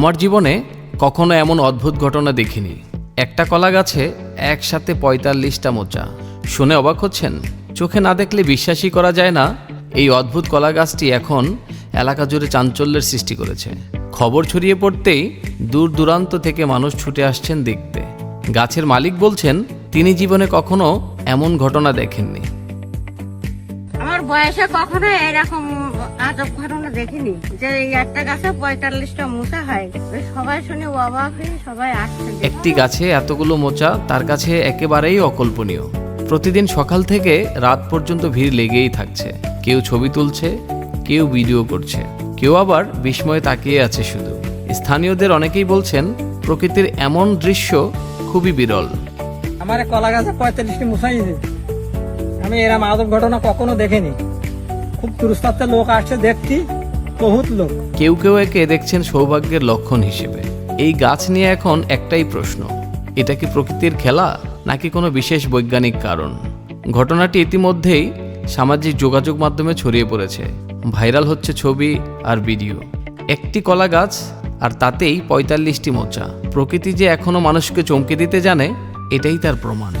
আমার জীবনে কখনো এমন অদ্ভুত ঘটনা দেখিনি। একটা কলা গাছে একসাথে পঁয়তাল্লিশটা মোচা। শুনে অবাক হচ্ছেন, চোখে না দেখলে বিশ্বাসই করা যায় না, এই অদ্ভুত কলা গাছটি এখন এলাকা জুড়ে চাঞ্চল্যের সৃষ্টি করেছে। খবর ছড়িয়ে পড়তেই দূর দূরান্ত থেকে মানুষ ছুটে আসছেন দেখতে। গাছের মালিক বলছেন, তিনি জীবনে কখনো এমন ঘটনা দেখেননি। বয়সে কখনো এরকম আজব ঘটনা দেখিনি যে এই একটা গাছে পঁয়তাল্লিশটা মুসা হয়। সবাই শুনে অবাক হয়ে সবাই আসছে। একটি গাছে এতগুলো মোচা তার কাছে একেবারেই অকল্পনীয়। প্রতিদিন সকাল থেকে রাত পর্যন্ত ভিড় লেগেই থাকছে। কেউ ছবি তুলছে কেউ ভিডিও করছে। কেউ আবার বিস্ময়ে তাকিয়ে আছে শুধু। স্থানীয়দের অনেকেই বলছেন প্রকৃতির এমন দৃশ্য খুবই বিরল। আমার কলা গাছে পঁয়তাল্লিশটি মুসাইছে আমি এরম আদব ঘটনা কখনো দেখিনি। খুব তুরস্তাতে লোক আসছে, দেখছি, বহুত লোক। কেউ কেউ একে দেখছেন সৌভাগ্যের লক্ষণ হিসেবে। এই গাছ নিয়ে এখন একটাই প্রশ্ন, এটা কি প্রকৃতির খেলা, নাকি কোনো বিশেষ বৈজ্ঞানিক কারণ? ঘটনাটি ইতিমধ্যেই সামাজিক যোগাযোগ মাধ্যমে ছড়িয়ে পড়েছে। ভাইরাল হচ্ছে ছবি আর ভিডিও। একটি কলা গাছ আর তাতেই পঁয়তাল্লিশটি মোচা। প্রকৃতি যে এখনও মানুষকে চমকে দিতে জানে, এটাই তার প্রমাণ।